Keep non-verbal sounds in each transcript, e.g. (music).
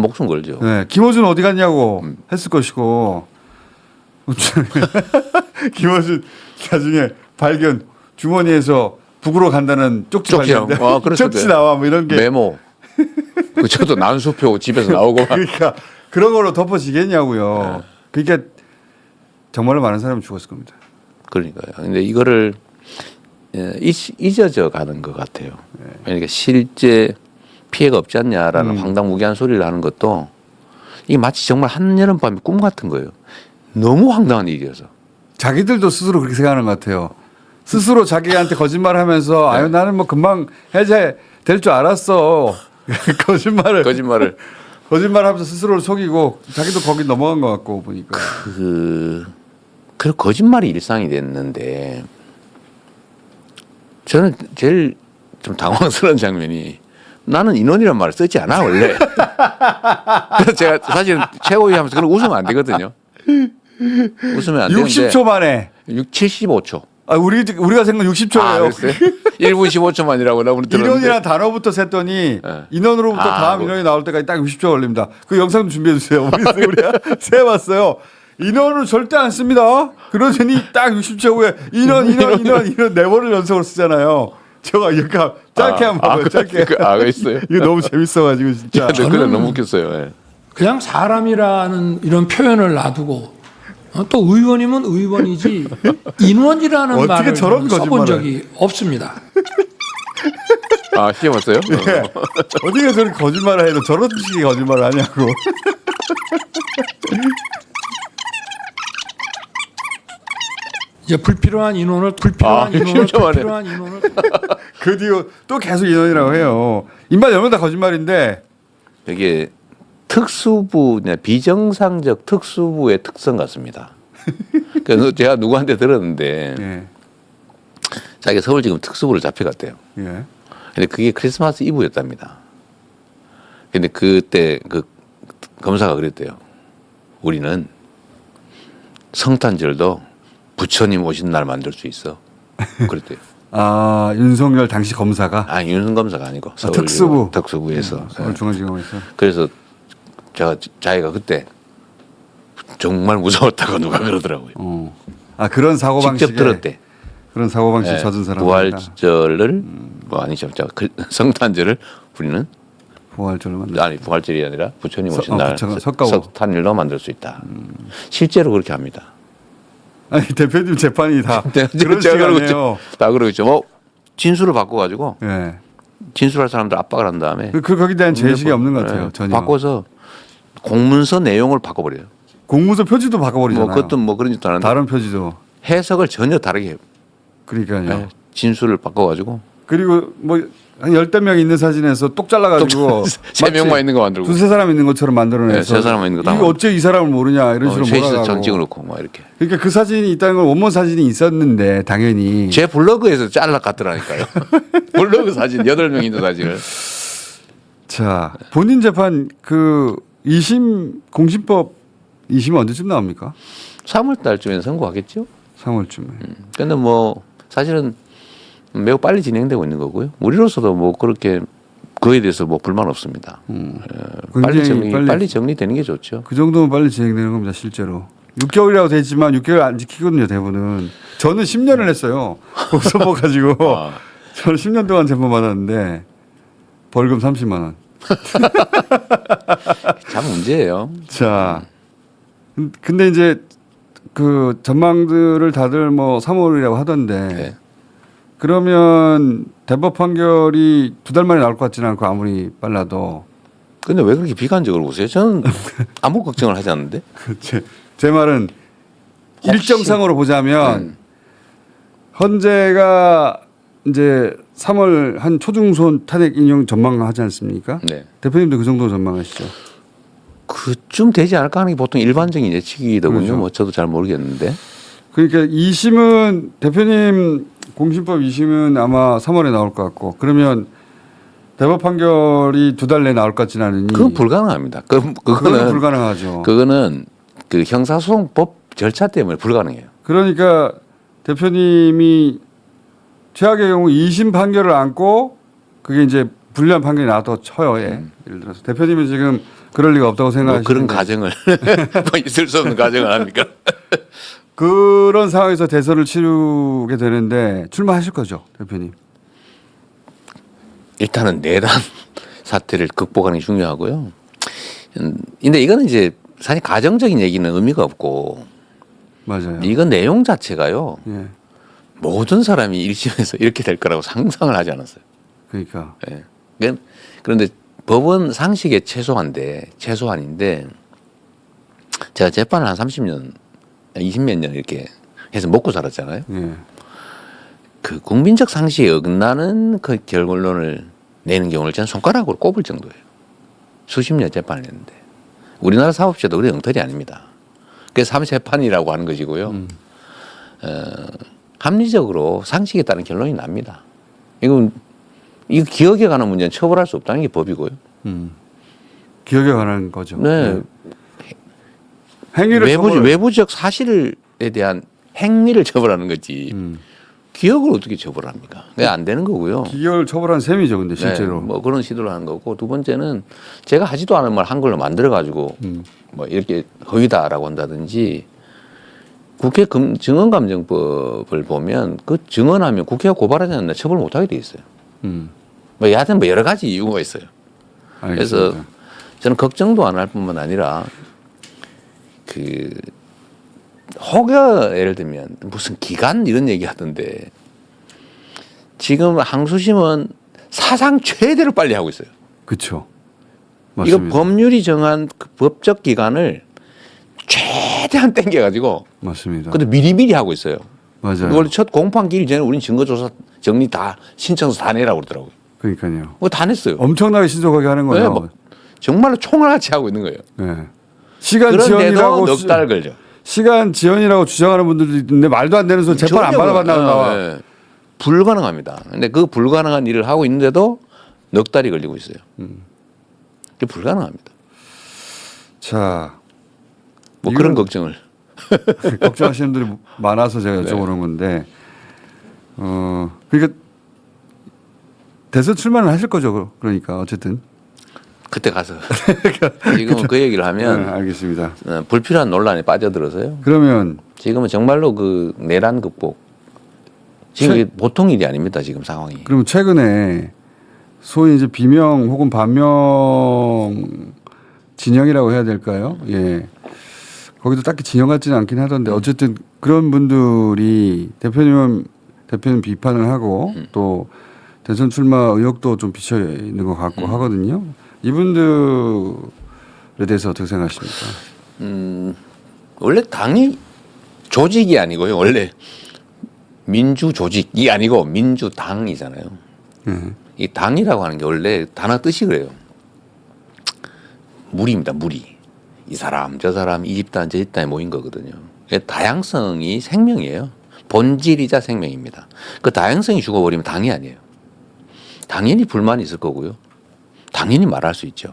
목숨 걸죠. 네, 김어준 어디 갔냐고 음. 했을 것이고 (laughs) 김어준 나중에 발견 주머니에서 북으로 간다는 쪽지 쪽지랑, 발견 아, 그랬을 쪽지. 나와 뭐 이런 게 메모. (laughs) 그 저도 난수표 집에서 나오고 막. 그러니까 그런 걸로 덮어지겠냐고요. 네. 그러니까 정말로 많은 사람이 죽었을 겁니다. 그러니까요. 근데 이거를 예, 잊- 잊어져 가는 것 같아요. 그러니까 실제 피해가 없지 않냐라는 음. 황당무계한 소리를 하는 것도 이게 마치 정말 한여름 밤의 꿈 같은 거예요. 너무 황당한 일이어서. 자기들도 스스로 그렇게 생각하는 것 같아요. 스스로 자기한테 거짓말 하면서 네. 아유 나는 뭐 금방 해제 될 줄 알았어. (laughs) (laughs) 거짓말을 거짓말을 거짓말하면서 스스로를 속이고 자기도 거기 넘어간 것 같고 보니까. 그, 그 거짓말이 일상이 됐는데 저는 제일 좀 당황스러운 장면이 나는 인원이란 말을 쓰지 않아 원래. (laughs) 그래서 제가 사실 최고위 하면서 그런 웃으면 안 되거든요. 웃으면 안 되는데 60초 만에. 6, 75초. 아 우리 우리가 생각 60초예요. 아, 그랬어요? 1분 15초만이라고 나 오늘 들었는데. 인원이라는 단어부터 셌더니 네. 인원으로부터 아, 다음 뭐. 인원이 나올 때까지 딱 60초 걸립니다. 그 영상 좀 준비해 주세요. 우리 세봤어요. 인원을 절대 안 씁니다. 그러더니 딱 60초 후에 인원 (laughs) 인원 인원 인원 네 번을 연속으로 쓰잖아요. 제가 이렇게 짧게 아, 한번 봐봐요. 아, 짧게. 그, 아, 그 있어요? 이거 너무 재밌어가지고 진짜. 댓글에 너무 웃겼어요. 예. 그냥 사람이라는 이런 표현을 놔두고 어, 또 의원이면 의원이지 인원이라는 어떻게 말을 저런 저는 써본 거짓말을. 적이 없습니다. 아, 시험했어요? (laughs) 예. 어디가 저렇게 거짓말을 해도 저런 식의 거짓말을 하냐고. 이제 불필요한 인원을 불필요한 아, 인원을. (laughs) 불필요한 인원을 (laughs) 그 뒤로 또 계속 인원이라고 해요. 입만 열면 다 거짓말인데 이게 특수부, 그냥 비정상적 특수부의 특성 같습니다. (laughs) 그래서 제가 누구한테 들었는데 예. 자기가 서울지검 특수부를 잡혀갔대요. 예. 근데 그게 크리스마스 이브였답니다. 근데 그때 그 검사가 그랬대요. 우리는 성탄절도 부처님 오신 날 만들 수 있어. 그랬대요. (laughs) 아 윤석열 당시 검사가 아, 윤 검사가 아니고 서울 특수부. 특수부에서. 음, 서울중앙지검에서 그래서 제가 자기가 그때 정말 무서웠다고 누가 그러더라고요. 어. 아 그런 사고 방식에 직접 들었대. 그런 사고 방식 예, 젖은 사람 부활절을 뭐 아니죠. 저 그- 성탄절을 우리는 부활절을 만들. 아니 부활절이 아니라 부처님 서- 오신 어, 날 부처가 석가오. 석탄일로 만들 수 있다. 실제로 그렇게 합니다. 아니 대표님 재판이 다 내가 (laughs) 그런 제가 그러고 시간이에요. 다 그러고 있죠. 뭐 진술을 바꿔가지고 예. 진술할 사람들 압박을 한 다음에 그, 그 거기에 대한 제식이 없는 것 같아요. 예, 전혀. 바꿔서 공문서 내용을 바꿔버려요. 공문서 표지도 바꿔버리잖아요. 뭐 그것도 뭐 그런 짓도 안 하는데 다른 표지도. 해석을 전혀 다르게 해요. 그러니까요. 예, 진술을 바꿔가지고 그리고 뭐 한 열댓 명 있는 사진에서 똑 잘라가지고 (laughs) 세 명만 있는 거 만들고 두세 사람 있는 것처럼 만들어내서 네, 세 사람만 있는 거다 이거 어째 이 사람을 모르냐 이런 어, 식으로 셋이서 몰아가고 전 찍어놓고 막 이렇게 그러니까 그 사진이 있다는 건 원본 사진이 있었는데 당연히 제 블로그에서 잘라 갔더라니까요. (laughs) 블로그 사진 여덟 명 있는 사진을 자 본인 재판 그 2심 공신법 2심 언제쯤 나옵니까? 3월 달쯤에 선고하겠죠. 3월쯤에. 근데 뭐 사실은 매우 빨리 진행되고 있는 거고요. 우리로서도 뭐 그렇게 그에 대해서 뭐 불만 없습니다. 어, 빨리 굉장히 정리 빨리- 빨리 정리되는 게 좋죠. 그 정도면 빨리 진행되는 겁니다 실제로. 6개월이라고 돼 있지만 6개월 안 지키거든요 대부분은. 저는 10년을 했어요. (laughs) 고소법 가지고 아. 저는 10년 동안 재판 받았는데 벌금 30만 원. (laughs) 참 문제예요. 자, 근- 근데 이제 그 전망들을 다들 뭐 3월이라고 하던데 네. 그러면 대법 판결이 두 달 만에 나올 것 같지는 않고 아무리 빨라도 근데 왜 그렇게 비관적으로 보세요? 저는 아무 걱정을 하지 않는데. (laughs) 제, 제 말은 일정상으로 보자면 음. 헌재가 이제 3월 한 초중손 탄핵 인용 전망하지 않습니까? 네. 대표님도 그 정도 전망하시죠? 그쯤 되지 않을까 하는 게 보통 일반적인 예측이더군요. 그렇죠. 뭐 저도 잘 모르겠는데. 그러니까 2심은 대표님 공신법 2심은 아마 3월에 나올 것 같고 그러면 대법 판결이 두 달 내에 나올 것 같지는 않으니 그건 불가능합니다. 그 음. 그거는 불가능하죠. 그거는 그 형사소송법 절차 때문에 불가능해요. 그러니까 대표님이 최악의 경우 2심 판결을 안고 그게 이제 불리한 판결이 나와도 쳐요. 예. 음. 예를 들어서 대표님이 지금 그럴 리가 없다고 뭐 생각하시는데 그런 가정을 (laughs) 뭐 있을 수 없는 가정을 합니까? (laughs) 그런 상황에서 대선을 치르게 되는데 출마하실 거죠, 대표님? 일단은 내란 (laughs) 사태를 극복하는 게 중요하고요. 음, 근데 이거는 이제 사실 가정적인 얘기는 의미가 없고 맞아요. 이건 내용 자체가요. 예. 모든 사람이 일심에서 (laughs) 이렇게 될 거라고 상상을 하지 않았어요. 그러니까 예. 그건- 그런데 법은 상식의 최소한데 최소한인데 제가 재판을 한 30년, 20몇 년 이렇게 해서 먹고 살았잖아요. 예. 그 국민적 상식에 어긋나는 그 결론을 내는 경우를 저는 손가락으로 꼽을 정도예요. 수십 년 재판을 했는데 우리나라 사법제도 그리 엉터리 아닙니다. 그게 삼세판이라고 하는 것이고요. 음. 어, 합리적으로 상식에 따른 결론이 납니다. 이건 이 기억에 관한 문제는 처벌할 수 없다는 게 법이고요. 음. 기억에 관한 거죠. 네. 행위를 외부 처벌- 외부적 사실에 대한 행위를 처벌하는 거지 음. 기억을 어떻게 처벌합니까? 그게 안 되는 거고요. 기억을 처벌한 셈이죠, 근데 실제로. 네, 뭐 그런 시도를 하는 거고 두 번째는 제가 하지도 않은 말 한글로 만들어 가지고 음. 뭐 이렇게 허위다라고 한다든지 국회 금, 증언감정법을 보면 그 증언하면 국회가 고발하지 않나 처벌 못 하게 돼 있어요. 음. 뭐 여하튼 뭐 여러 가지 이유가 있어요. 그래서 알겠습니다. 저는 걱정도 안 할 뿐만 아니라 그 혹여 예를 들면 무슨 기간 이런 얘기 하던데 지금 항소심은 사상 최대로 빨리 하고 있어요. 그렇죠. 이거. 법률이 정한 그 법적 기간을 최대한 땡겨가지고 맞습니다. 근데 미리미리 하고 있어요. 맞아요. 원래 첫 공판 기일 전에 우린 증거조사 정리 다 신청서 다 내라고 그러더라고요. 그러니까요. 그거 다 냈어요. 엄청나게 신속하게 하는 거예요. 네, 뭐 정말로 총알같이 하고 있는 거예요. 네. 시간 지연이라고 넉 수- 달 걸려. 시간 지연이라고 주장하는 분들도 있는데 말도 안 되는 소리 재판 안 받아봤나 어, 나와. 예. 불가능합니다. 근데 그 불가능한 일을 하고 있는데도 넉 달이 걸리고 있어요. 음. 그게 불가능합니다. 자, 뭐 그런 걱정을. (laughs) 걱정하시는 분들이 많아서 제가 네. 여쭤보는 건데, 어, 그러니까 대선 출마는 하실 거죠. 그러니까 어쨌든. 그때 가서 (laughs) 지금은 그 얘기를 네, 하면 알겠습니다. 어, 불필요한 논란에 빠져들어서요. 그러면 지금은 정말로 그 내란 극복 지금 최- 이게 보통 일이 아닙니다. 지금 상황이. 그러면 최근에 소위 이제 비명 혹은 반명 진영이라고 해야 될까요? 예. 거기도 딱히 진영 같지는 않긴 하던데 어쨌든 그런 분들이 대표님은 대표님 비판을 하고 또 대선 출마 의혹도 좀 비쳐 있는 것 같고 하거든요. 이분들에 대해서 어떻게 생각하십니까? 음, 원래 당이 조직이 아니고요. 원래 민주 조직이 아니고 민주당이잖아요. 예. 이 당이라고 하는 게 원래 단어 뜻이 그래요. 무리입니다. 무리. 이 사람, 저 사람, 이 집단, 저 집단에 모인 거거든요. 그 다양성이 생명이에요. 본질이자 생명입니다. 그 다양성이 죽어버리면 당이 아니에요. 당연히 불만이 있을 거고요. 당연히 말할 수 있죠.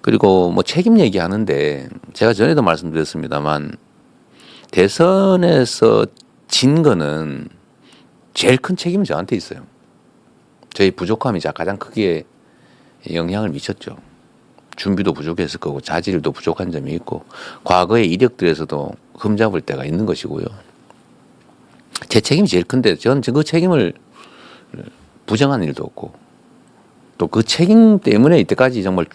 그리고 뭐 책임 얘기하는데 제가 전에도 말씀드렸습니다만 대선에서 진 거는 제일 큰 책임은 저한테 있어요. 저희 부족함이 자- 가장 크게 영향을 미쳤죠. 준비도 부족했을 거고 자질도 부족한 점이 있고 과거의 이력들에서도 흠잡을 때가 있는 것이고요. 제 책임이 제일 큰데 저는 그 책임을 부정한 일도 없고 또 그 책임 때문에 이때까지 정말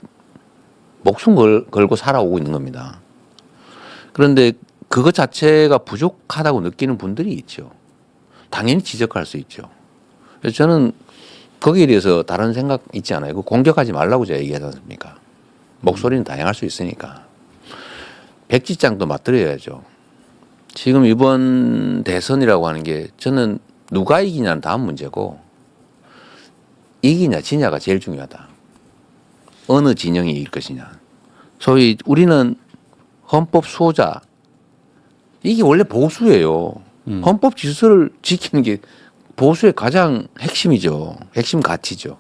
목숨 걸, 걸고 살아오고 있는 겁니다. 그런데 그것 자체가 부족하다고 느끼는 분들이 있죠. 당연히 지적할 수 있죠. 그래서 저는 거기에 대해서 다른 생각 있지 않아요. 그 공격하지 말라고 제가 얘기하지 않습니까? 목소리는 다양할 수 있으니까. 백지장도 맞들어야죠. 지금 이번 대선이라고 하는 게 저는 누가 이기냐는 다음 문제고 이기냐 지냐가 제일 중요하다. 어느 진영이 이길 것이냐. 소위 우리는 헌법 수호자 이게 원래 보수예요. 헌법 질서를 지키는 게 보수의 가장 핵심이죠. 핵심 가치죠.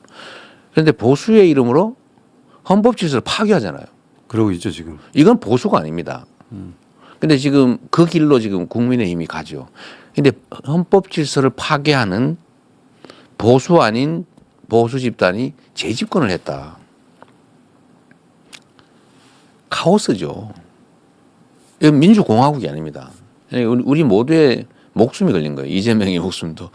그런데 보수의 이름으로 헌법 질서를 파괴하잖아요. 그러고 있죠 지금. 이건 보수가 아닙니다. 근데 지금 그 길로 지금 국민의힘이 가죠. 근데 헌법 질서를 파괴하는 보수 아닌 보수 집단이 재집권을 했다. 카오스죠. 이건 민주공화국이 아닙니다. 우리 모두의 목숨이 걸린 거예요. 이재명의 목숨도.